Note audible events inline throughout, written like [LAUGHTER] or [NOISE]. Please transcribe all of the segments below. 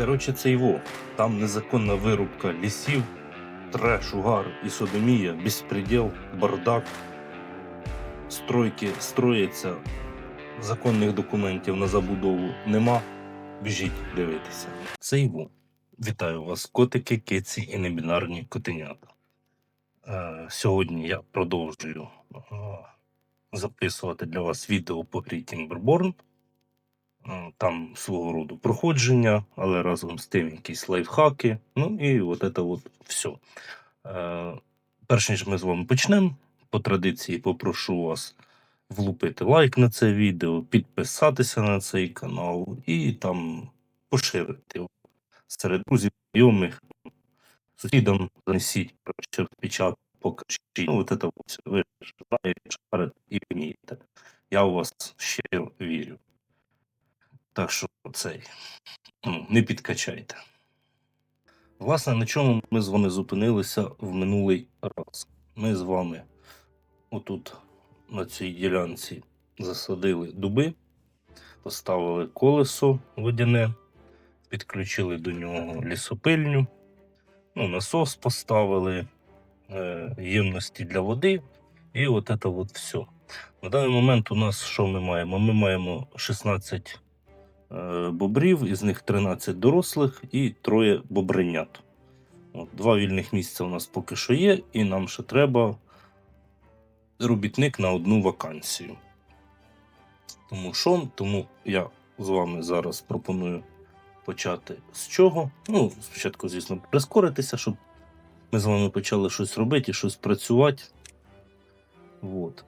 Коротше, це його. Там незаконна вирубка лісів, треш, угар і содомія, безпреділ, бардак. Стройки строяться, законних документів на забудову нема. Біжіть дивитися. Це його. Вітаю вас, котики, киці і небінарні котенята. Е, сьогодні я продовжую е, записувати для вас відео по грі Timberborn. Там свого роду проходження, але разом з тим якісь лайфхаки. Ну і от це от все. Перш ніж ми з вами почнемо, по традиції попрошу вас влупити лайк на це відео, підписатися на цей канал і там поширити серед друзів, знайомих, сусідам занесіть, коротше, печат, покажіть. Ну, от це ось, ви знаєте, шарите і вмієте. Я у вас щиро вірю. Так що цей ну, не підкачайте. Власне, на чому ми з вами зупинилися в минулий раз. Ми з вами отут на цій ділянці засадили дуби, поставили колесо водяне, підключили до нього лісопильню, ну, насос поставили, е, ємності для води, і от це от все. На даний момент у нас що ми маємо? Ми маємо 16 е, бобрів, із них 13 дорослих і троє бобринят. От, два вільних місця у нас поки що є, і нам ще треба робітник на одну вакансію. Тому що? Тому я з вами зараз пропоную почати з чого. Ну, спочатку, звісно, прискоритися, щоб ми з вами почали щось робити щось працювати. От.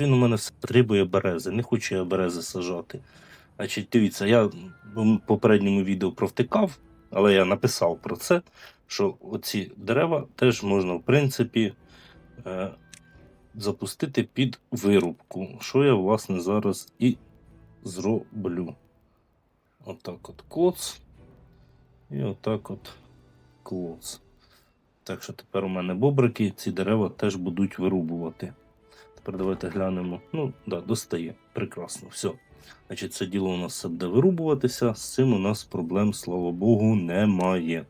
Він у мене все требує берези. Не хочу я берези сажати. Значить, дивіться, я в попередньому відео провтикав, але я написав про це, що оці дерева теж можна, в принципі, е, запустити під вирубку, що я, власне, зараз і зроблю. Отак от клоц. І отак от клоц. Так що тепер у мене бобрики, ці дерева теж будуть вирубувати. Тепер давайте глянемо. Ну, да, достає. Прекрасно, все. Значить, це діло у нас все буде вирубуватися. З цим у нас проблем, слава Богу, немає.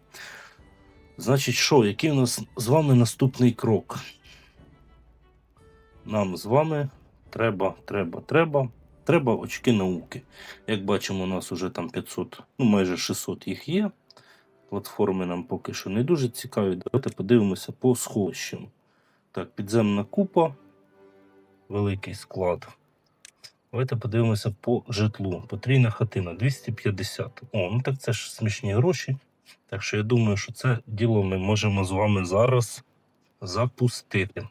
Значить, що, який у нас з вами наступний крок? Нам з вами треба, треба, треба. Треба очки науки. Як бачимо, у нас вже там 500, ну майже 600 їх є. Платформи нам поки що не дуже цікаві. Давайте подивимося по схожчим. Так, підземна купа, великий склад. Давайте подивимося по житлу. Потрійна хатина 250. О, ну так це ж смішні гроші. Так що я думаю, що це діло ми можемо з вами зараз запустити.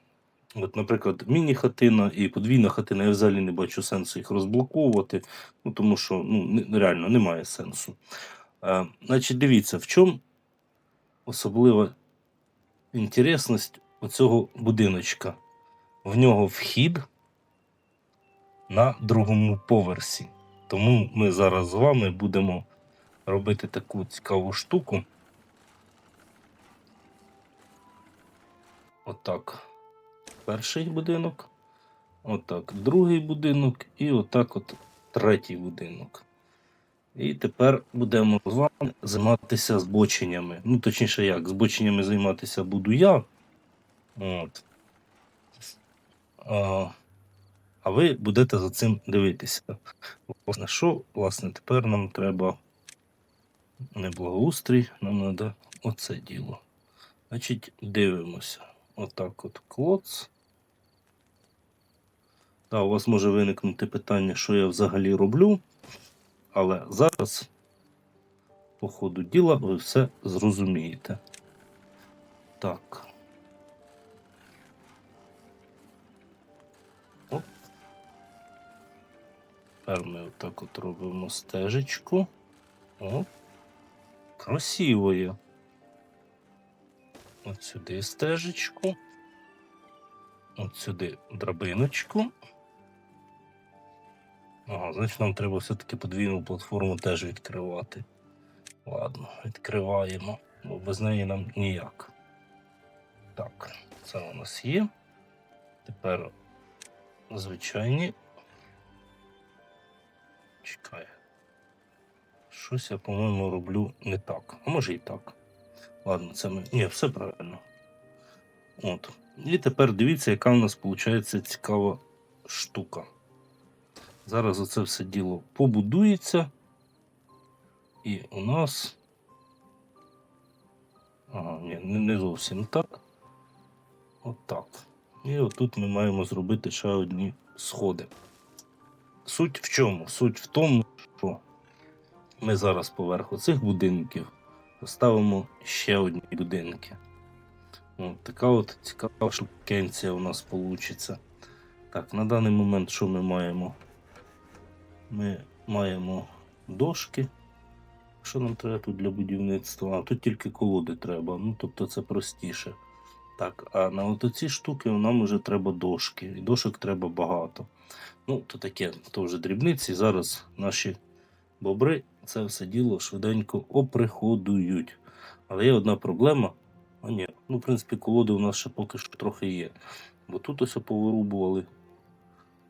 От, наприклад, міні-хатина і подвійна хатина, я взагалі не бачу сенсу їх розблоковувати, ну, тому що ну, реально немає сенсу. Е, значить, дивіться, в чому особлива інтересність оцього будиночка. В нього вхід на другому поверсі. Тому ми зараз з вами будемо робити таку цікаву штуку. Отак. Перший будинок, отак другий будинок і отак от третій будинок. І тепер будемо з вами займатися збоченнями. Ну, точніше, як, збоченнями займатися буду я. От. А, а ви будете за цим дивитися. Власне, що, власне, тепер нам треба не благоустрій, нам треба оце діло. Значить, дивимося. Отак от клоц. Та, у вас може виникнути питання, що я взагалі роблю. Але зараз, по ходу діла, ви все зрозумієте. Так. Тепер ми отак от робимо стежечку. О. Красиво є. От сюди стежечку. От сюди драбиночку. Ага, значить нам треба все-таки подвійну платформу теж відкривати. Ладно, відкриваємо, бо без неї нам ніяк. Так, це у нас є. Тепер звичайні. Чекай. Щось я, по-моєму, роблю не так. А може і так. Ладно, це ми. Ні, все правильно. От. І тепер дивіться, яка у нас виходить цікава штука. Зараз оце все діло побудується. І у нас. Ага, ні, не, зовсім так. Отак. І отут ми маємо зробити ще одні сходи. Суть в чому? Суть в тому, що ми зараз поверху цих будинків поставимо ще одні будинки. От, така от цікава штукенція у нас вийде. Так, на даний момент що ми маємо? Ми маємо дошки. Що нам треба тут для будівництва? А тут тільки колоди треба. Ну, тобто це простіше. Так, а на ці штуки нам вже треба дошки. І дошок треба багато. Ну, то таке, то вже дрібниці. Зараз наші бобри це все діло швиденько оприходують. Але є одна проблема. А ні, ну, в принципі, колоди у нас ще поки що трохи є. Бо тут ось повирубували.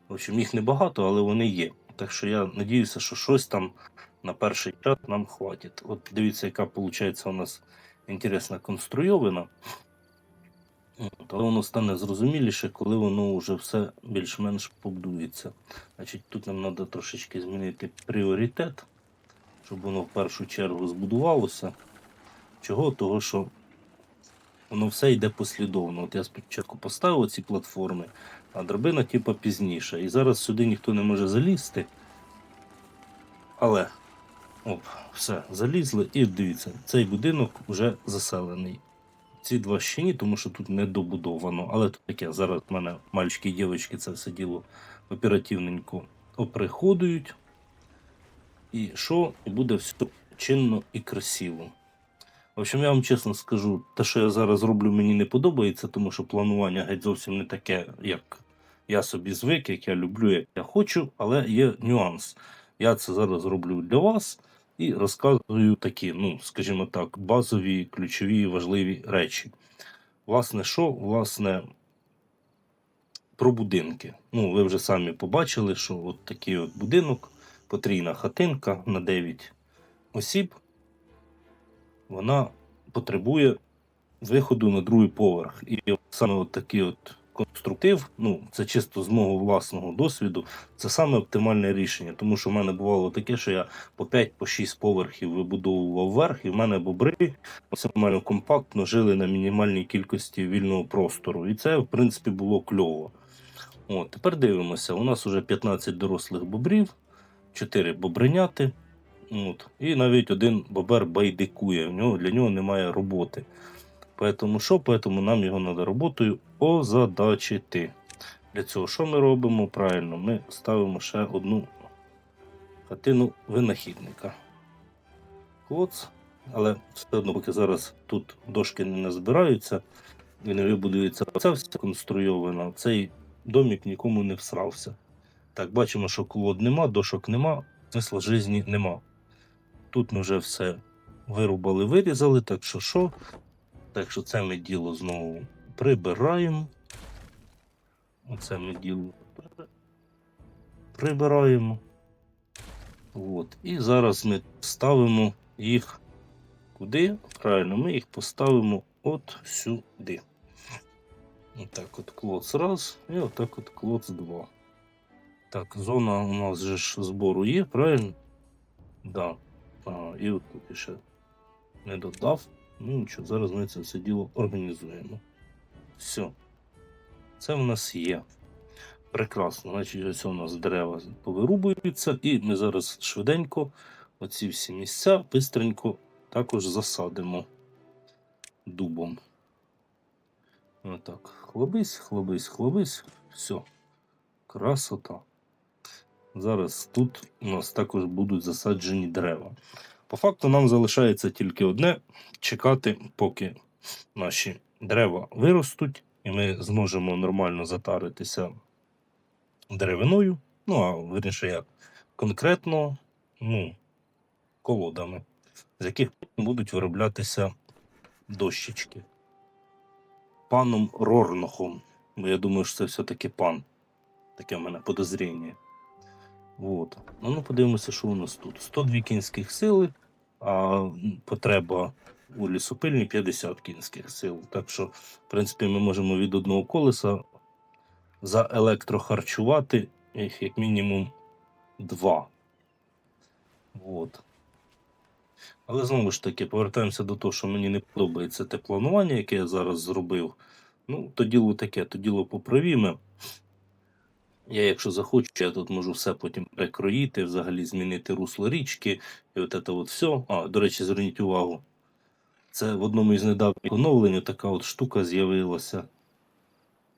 В общем, їх небагато, але вони є. Так що я надіюся, що щось там на перший час нам хватить. От дивіться, яка виходить у нас інтересна конструйована. Але воно стане зрозуміліше, коли воно вже все більш-менш побудується. Значить, тут нам треба трошечки змінити пріоритет, щоб воно в першу чергу збудувалося. Чого? Того, що воно все йде послідовно. От я спочатку поставив ці платформи, а драбина, типа, пізніше. І зараз сюди ніхто не може залізти. Але оп, все, залізли, і дивіться, цей будинок вже заселений. Ці два ще ні, тому що тут не добудовано. Але тут таке, зараз в мене мальчики і дівчатки це все діло оперативненько оприходують. І що? І буде все чинно і красиво. В общем, я вам чесно скажу, те, що я зараз роблю, мені не подобається, тому що планування геть зовсім не таке, як я собі звик, як я люблю, як я хочу, але є нюанс. Я це зараз роблю для вас і розказую такі, ну, скажімо так, базові, ключові, важливі речі. Власне, що? Власне, про будинки. Ну, ви вже самі побачили, що от такий от будинок, потрійна хатинка на 9 осіб, вона потребує виходу на другий поверх. І саме от такий от конструктив, ну, це чисто з мого власного досвіду, це саме оптимальне рішення. Тому що в мене бувало таке, що я по 5-6 поверхів вибудовував верх, і в мене бобри максимально компактно жили на мінімальній кількості вільного простору. І це, в принципі, було кльово. От, тепер дивимося. У нас вже 15 дорослих бобрів, 4 бобриняти. От, і навіть один бобер байдикує. В нього, для нього немає роботи. Поэтому що? Поэтому нам його треба роботою озадачити. Для цього що ми робимо? Правильно, ми ставимо ще одну хатину винахідника. Клоц. Але все одно, поки зараз тут дошки не назбираються і не вибудується це все конструйовано, цей домик нікому не всрався. Так, бачимо, що колод нема, дошок нема, смисла житті нема. Тут ми вже все вирубали, вирізали, так що що? Так що це ми діло знову прибираємо. Оце ми діло прибираємо. От. І зараз ми ставимо їх куди? Правильно, ми їх поставимо от сюди. Отак от клоц раз і отак от клоц два. Так, зона у нас же ж збору є, правильно? Да. І от тут ще не додав. Ну нічого, зараз ми це все діло організуємо. Все. Це в нас є. Прекрасно. Значить, ось у нас дерева повирубуються, і ми зараз швиденько оці всі місця бистренько також засадимо дубом. Отак. Хлобись, хлобись, хлобись. Все. Красота. Зараз тут у нас також будуть засаджені дерева. По факту нам залишається тільки одне чекати, поки наші дерева виростуть, і ми зможемо нормально затаритися деревиною. Ну, а верніше як конкретно ну, колодами, з яких будуть вироблятися дощечки. Паном Рорнохом. Бо я думаю, що це все-таки пан. Таке в мене подозріння. От. Ну, ну, подивимося, що у нас тут. 102 кінських сили, а потреба у лісопильні 50 кінських сил. Так що, в принципі, ми можемо від одного колеса заелектрохарчувати їх як мінімум два. От. Але знову ж таки, повертаємося до того, що мені не подобається те планування, яке я зараз зробив. Ну, то діло таке, то діло поправіме. Я, якщо захочу, я тут можу все потім перекроїти, взагалі змінити русло річки, і от це от все. А, до речі, зверніть увагу. Це в одному із недавніх оновлень така от штука з'явилася.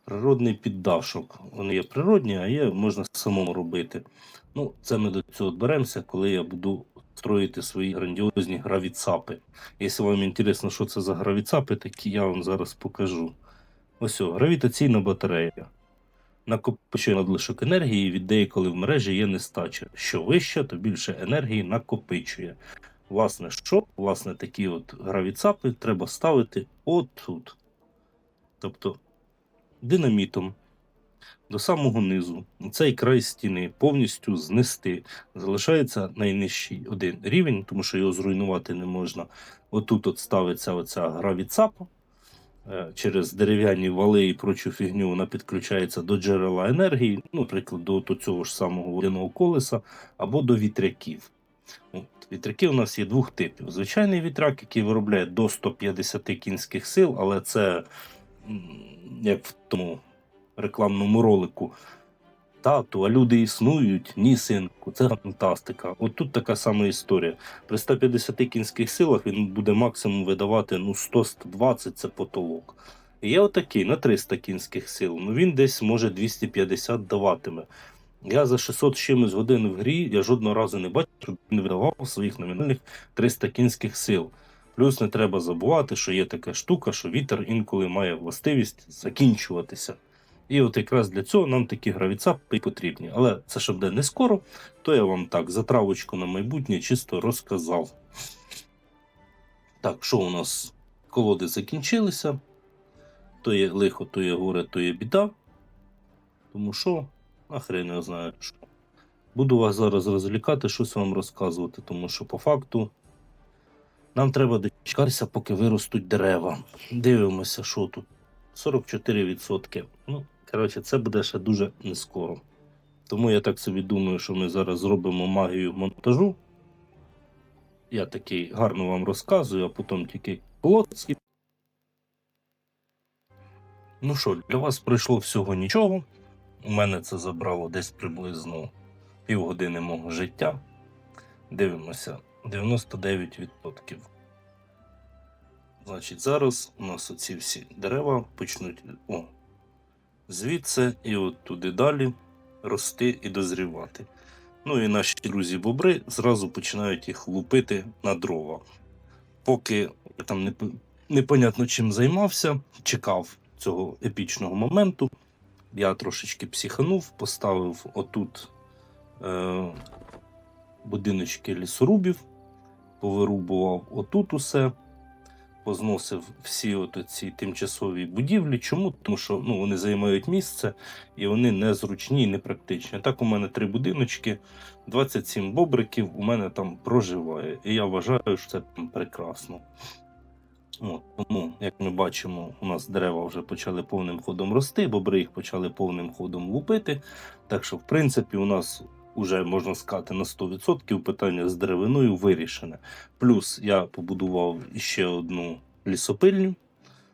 Природний піддашок. Вони є природні, а є можна самому робити. Ну, це ми до цього беремося, коли я буду строїти свої грандіозні гравіцапи. Якщо вам інтересно, що це за гравіцапи, такі я вам зараз покажу. Ось о, гравітаційна батарея. Накопичує надлишок енергії і віддає, коли в мережі є нестача. Що вище, то більше енергії накопичує. Власне, що? Власне, такі от гравіцапи треба ставити отут. Тобто динамітом до самого низу, цей край стіни повністю знести. Залишається найнижчий один рівень, тому що його зруйнувати не можна. Отут от ставиться оця гравіцапа. Е, Через дерев'яні вали і прочу фігню вона підключається до джерела енергії, ну, наприклад, до, цього ж самого водяного колеса або до вітряків. От, вітряки у нас є двох типів. Звичайний вітрак, який виробляє до 150 кінських сил, але це як в тому рекламному ролику. Тату, а люди існують, ні, синку, це фантастика. От тут така сама історія. При 150 кінських силах він буде максимум видавати ну, 100-120 це потолок. Є отакий на 300 кінських сил, ну він десь може 250 даватиме. Я за 600 чимось годин в грі я жодного разу не бачив, щоб він видавав своїх номінальних 300 кінських сил. Плюс не треба забувати, що є така штука, що вітер інколи має властивість закінчуватися. І от якраз для цього нам такі гравіцапи потрібні. Але це щоб буде не скоро, то я вам так затравочку на майбутнє чисто розказав. Так, що у нас? Колоди закінчилися. То є лихо, то є горе, то є біда. Тому що, нахрен я знаю що. Буду вас зараз розлікати, щось вам розказувати, тому що по факту нам треба дочекатися, поки виростуть дерева. Дивимося, що тут. 44%. Ну, коротше, це буде ще дуже не скоро. Тому я так собі думаю, що ми зараз зробимо магію монтажу. Я такий гарно вам розказую, а потім тільки плотський. Ну що, для вас пройшло всього нічого. У мене це забрало десь приблизно півгодини мого життя. Дивимося, 99%. Значить, зараз у нас оці всі дерева почнуть о, звідси і от туди далі рости і дозрівати. Ну і наші друзі-бобри зразу починають їх лупити на дрова. Поки я там не, непонятно чим займався, чекав цього епічного моменту, я трошечки психанув, поставив отут е, будиночки лісорубів, повирубував отут усе позносив всі ці тимчасові будівлі. Чому? Тому що ну, вони займають місце і вони незручні і непрактичні. Так, у мене три будиночки, 27 бобриків у мене там проживає. І я вважаю, що це прям прекрасно. От, тому, як ми бачимо, у нас дерева вже почали повним ходом рости, бобри їх почали повним ходом лупити. Так що, в принципі, у нас уже можна сказати на 100% питання з деревиною вирішене. Плюс я побудував ще одну лісопильню,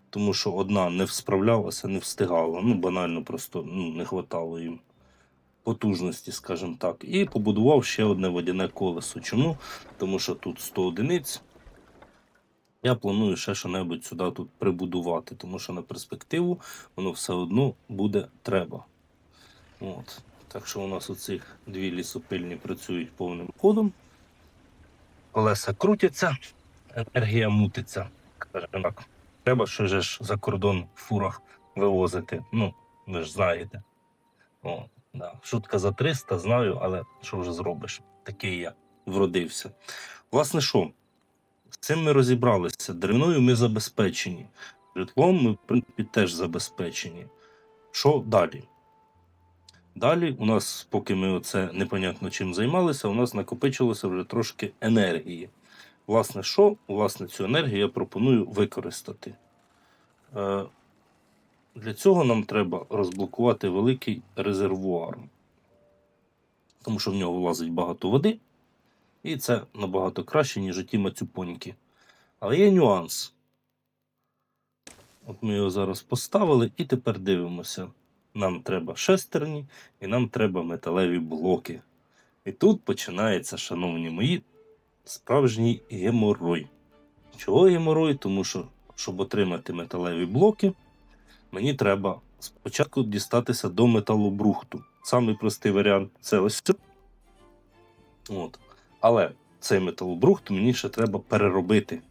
тому що одна не справлялася, не встигала. Ну, банально просто ну, не хватало їм потужності, скажімо так. І побудував ще одне водяне колесо. Чому? Тому що тут 100 одиниць. Я планую ще що-небудь сюди тут прибудувати, тому що на перспективу воно все одно буде треба. От. Так що у нас оцих дві лісопильні працюють повним ходом. Колеса крутяться, енергія мутиться. Так. Треба що ж за кордон в фурах вивозити. Ну, ви ж знаєте. О, да. Шутка за 300, знаю, але що вже зробиш? Такий я вродився. Власне, що? З цим ми розібралися. Деревною ми забезпечені. Житлом ми, в принципі, теж забезпечені. Що далі? Далі, у нас, поки ми оце непонятно чим займалися, у нас накопичилося вже трошки енергії. Власне, що? Власне, цю енергію я пропоную використати. Е, Для цього нам треба розблокувати великий резервуар, тому що в нього влазить багато води, і це набагато краще, ніж ті мацюпоньки. Але є нюанс. От ми його зараз поставили і тепер дивимося. Нам треба шестерні і нам треба металеві блоки. І тут починається, шановні мої, справжній геморой. Чого геморой? Тому що, щоб отримати металеві блоки, мені треба спочатку дістатися до металобрухту. Самий простий варіант це ось це. От. Але цей металобрухт мені ще треба переробити.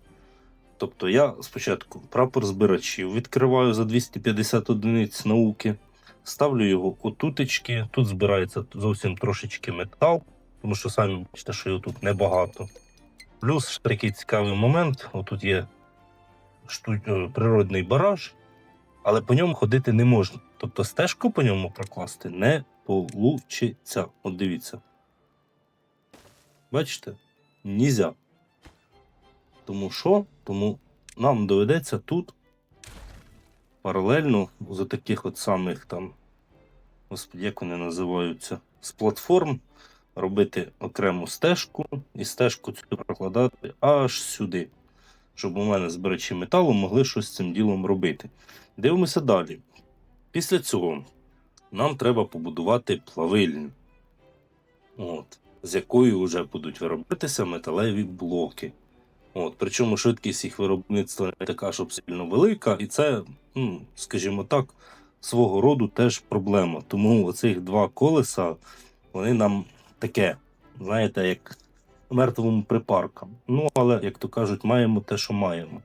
Тобто я спочатку прапор збирачів відкриваю за 250 одиниць науки, ставлю його отутечки. Тут збирається зовсім трошечки метал, тому що самі бачите, що його тут небагато. Плюс такий цікавий момент: отут є е, природний бараж, але по ньому ходити не можна. Тобто стежку по ньому прокласти не получиться. От дивіться. Бачите? Нізя. Тому що? Тому нам доведеться тут паралельно з таких от самих там, господи, як вони називаються, з платформ робити окрему стежку і стежку цю прокладати аж сюди, щоб у мене збирачі металу могли щось з цим ділом робити. Дивимося далі. Після цього нам треба побудувати плавильню, от, з якою вже будуть виробитися металеві блоки. От, причому швидкість їх виробництва не така, щоб сильно велика, і це, ну, скажімо так, свого роду теж проблема. Тому оцих два колеса, вони нам таке, знаєте, як мертвому припаркам. Ну, але, як то кажуть, маємо те, що маємо.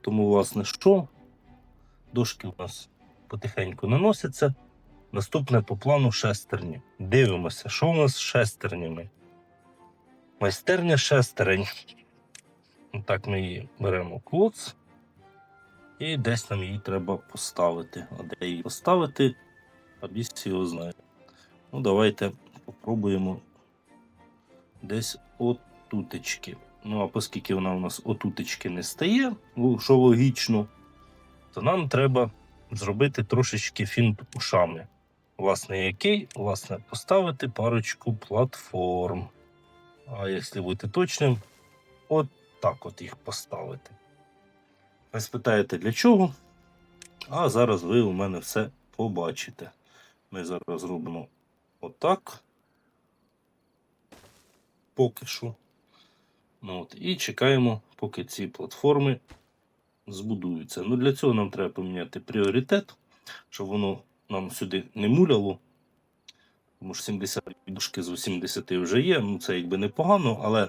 Тому, власне, що? Дошки у нас потихеньку наносяться. Наступне по плану шестерні. Дивимося, що у нас з шестернями. Майстерня шестерень. Так ми її беремо клоц. І десь нам її треба поставити. А де її поставити, а біс його знає. Ну, давайте попробуємо десь отутечки. Ну, а оскільки вона у нас отутечки не стає, ну, що логічно, то нам треба зробити трошечки фінт ушами. Власне, який? Власне, поставити парочку платформ. А якщо бути точним, от так от їх поставити. Ви спитаєте для чого? А зараз ви у мене все побачите. Ми зараз зробимо отак. Поки що. Ну, от, і чекаємо, поки ці платформи збудуються. Ну, для цього нам треба поміняти пріоритет, щоб воно нам сюди не муляло. Тому що 70 дужки з 80 вже є. Ну, це якби непогано, але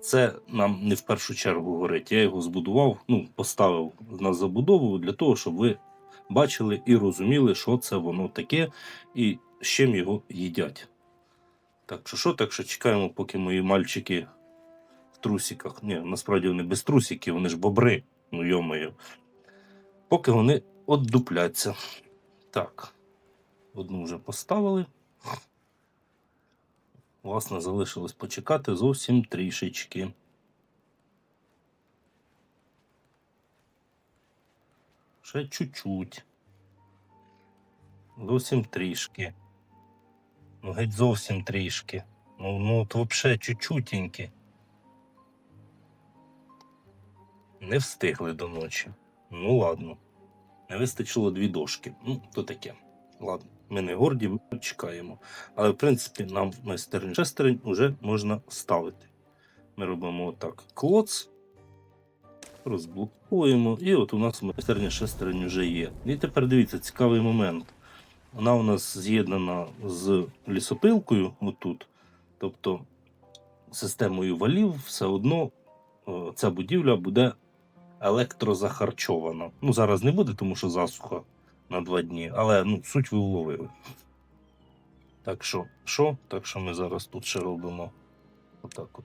це нам не в першу чергу горить. Я його збудував, ну, поставив на забудову для того, щоб ви бачили і розуміли, що це воно таке і з чим його їдять. Так що що, так що чекаємо, поки мої мальчики в трусиках. Ні, насправді вони без трусиків, вони ж бобри, ну йомою. Поки вони оддупляться. Так, одну вже поставили. Власне, залишилось почекати зовсім трішечки. Ще чуть-чуть. Зовсім трішки. Ну, геть зовсім трішки. Ну, ну от взагалі чуть-чутеньки. Не встигли до ночі. Ну ладно. Не вистачило дві дошки. Ну, то таке. Ладно, ми не горді, ми чекаємо. Але, в принципі, нам майстерню шестерень вже можна ставити. Ми робимо отак клоц, розблокуємо, і от у нас майстерня шестерень вже є. І тепер дивіться, цікавий момент. Вона у нас з'єднана з лісопилкою отут. Тобто системою валів все одно ця будівля буде електрозахарчована. Ну, зараз не буде, тому що засуха на два дні, але ну, суть ви уловили. Так що, що? Так що ми зараз тут ще робимо отак от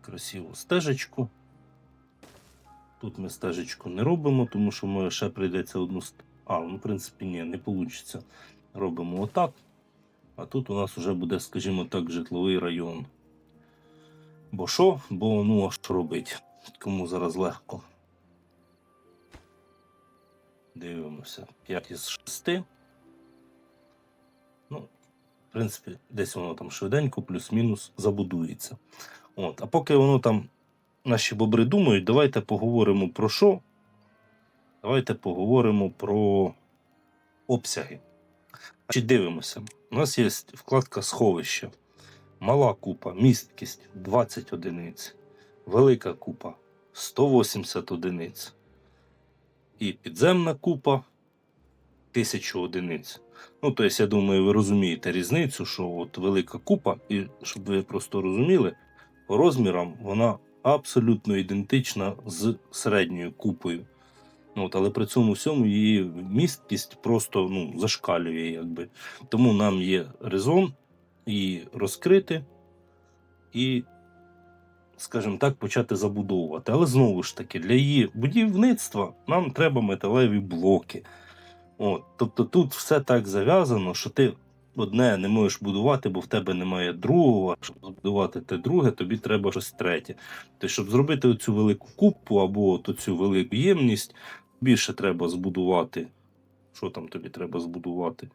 красиву стежечку. Тут ми стежечку не робимо, тому що може ще прийдеться одну А, ну, в принципі, ні, не вийде. робимо отак. А тут у нас вже буде, скажімо так, житловий район. Бо що? Бо ну а що робить? Кому зараз легко. Дивимося. 5 із 6. Ну, в принципі, десь воно там швиденько, плюс-мінус забудується. От. А поки воно там наші бобри думають, давайте поговоримо про що? Давайте поговоримо про обсяги. Значить, дивимося. У нас є вкладка сховища. Мала купа, місткість 20 одиниць. Велика купа 180 одиниць. І підземна купа 1000 одиниць. Ну, тобто, я думаю, ви розумієте різницю, що от велика купа, і щоб ви просто розуміли, по розмірам вона абсолютно ідентична з середньою купою. Ну, От, але при цьому всьому її місткість просто ну, зашкалює. Якби. Тому нам є резон її розкрити і, скажімо так, почати забудовувати. Але знову ж таки, для її будівництва нам треба металеві блоки. От, тобто тут все так зав'язано, що ти одне не можеш будувати, бо в тебе немає другого. Щоб збудувати те друге, тобі треба щось третє. Тобто, щоб зробити оцю велику купу або цю велику ємність, більше треба збудувати. Що там тобі треба збудувати?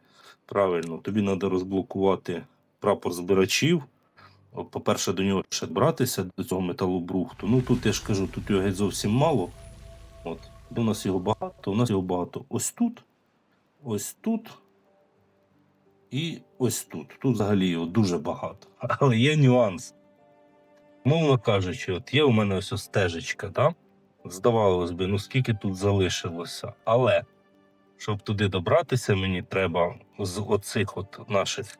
Правильно, тобі треба розблокувати прапор збирачів. По-перше, до нього ще братися, до цього металобрухту. Ну тут я ж кажу, тут його геть зовсім мало. От. У нас його багато, у нас його багато ось тут, ось тут і ось тут. Тут взагалі його дуже багато. [LAUGHS] Але є нюанс. Мовно кажучи, от є у мене ось стежечка, да? здавалось би, ну скільки тут залишилося. Але щоб туди добратися, мені треба з оцих от наших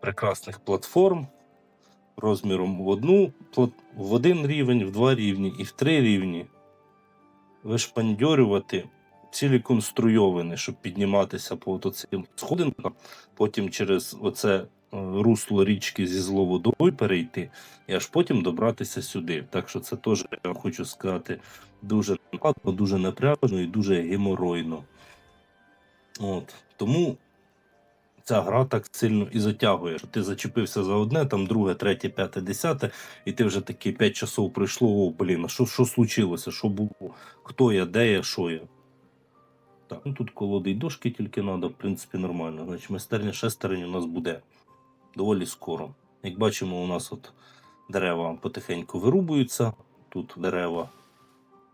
прекрасних платформ розміром в одну в один рівень, в два рівні і в три рівні вишпандьорювати цілі конструйовини, щоб підніматися по цим сходинкам, потім через оце е, русло річки зі зловодою перейти, і аж потім добратися сюди. Так що це теж я хочу сказати дуже накладно, дуже напряжно і дуже геморойно. От. Тому ця гра так сильно і затягує, що ти зачепився за одне, там друге, третє, п'яте, десяте, і ти вже такі 5 часов пройшло, о, блін, а що, що случилося, що було, хто я, де я, що я. Так, ну тут колоди й дошки тільки треба, в принципі, нормально. Значить, майстерня шестерень у нас буде доволі скоро. Як бачимо, у нас от дерева потихеньку вирубуються, тут дерева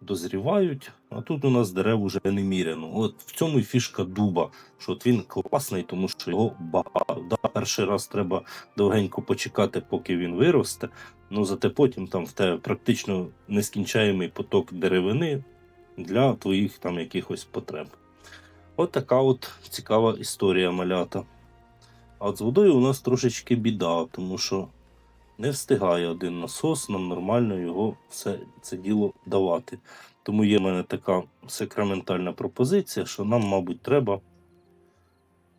дозрівають, а тут у нас дерев уже неміряно. От в цьому і фішка дуба, що от він класний, тому що його багато. Да, перший раз треба довгенько почекати, поки він виросте. Ну зате потім там в тебе практично нескінчаємий поток деревини для твоїх там якихось потреб. От така от цікава історія малята. А от з водою у нас трошечки біда, тому що не встигає один насос нам нормально його все це діло давати. Тому є в мене така сакраментальна пропозиція, що нам, мабуть, треба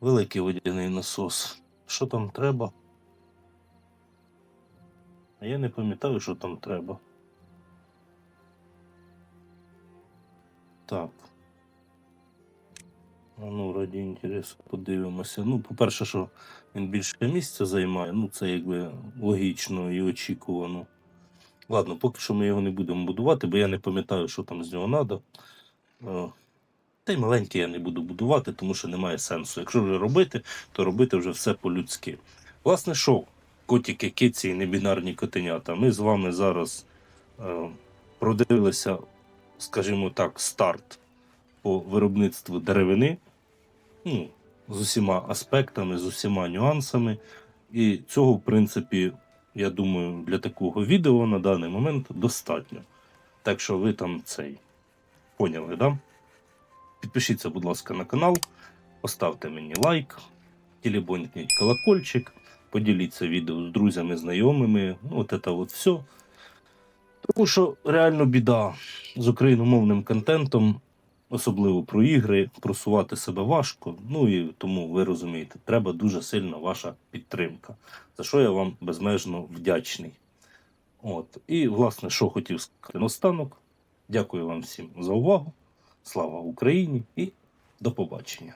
великий водяний насос. Що там треба? А я не пам'ятаю, що там треба. Так. Ну, раді інтересу, подивимося. Ну, по-перше, що він більше місця займає, ну це якби логічно і очікувано. Ладно, поки що ми його не будемо будувати, бо я не пам'ятаю, що там з нього треба. Та й маленький я не буду будувати, тому що немає сенсу. Якщо вже робити, то робити вже все по-людськи. Власне, що, котики, киці і небінарні котенята, ми з вами зараз е, продивилися, скажімо так, старт по виробництву деревини. Ну, з усіма аспектами, з усіма нюансами. І цього, в принципі, я думаю, для такого відео на даний момент достатньо. Так що ви там цей поняли, да? Підпишіться, будь ласка, на канал, поставте мені лайк, тілібонькніть колокольчик, поділіться відео з друзями, знайомими. Ну, от це от все. Тому що реально біда з україномовним контентом особливо про ігри, просувати себе важко. Ну і тому ви розумієте, треба дуже сильна ваша підтримка, за що я вам безмежно вдячний. От. І, власне, що хотів сказати наостанок. Дякую вам всім за увагу. Слава Україні і до побачення.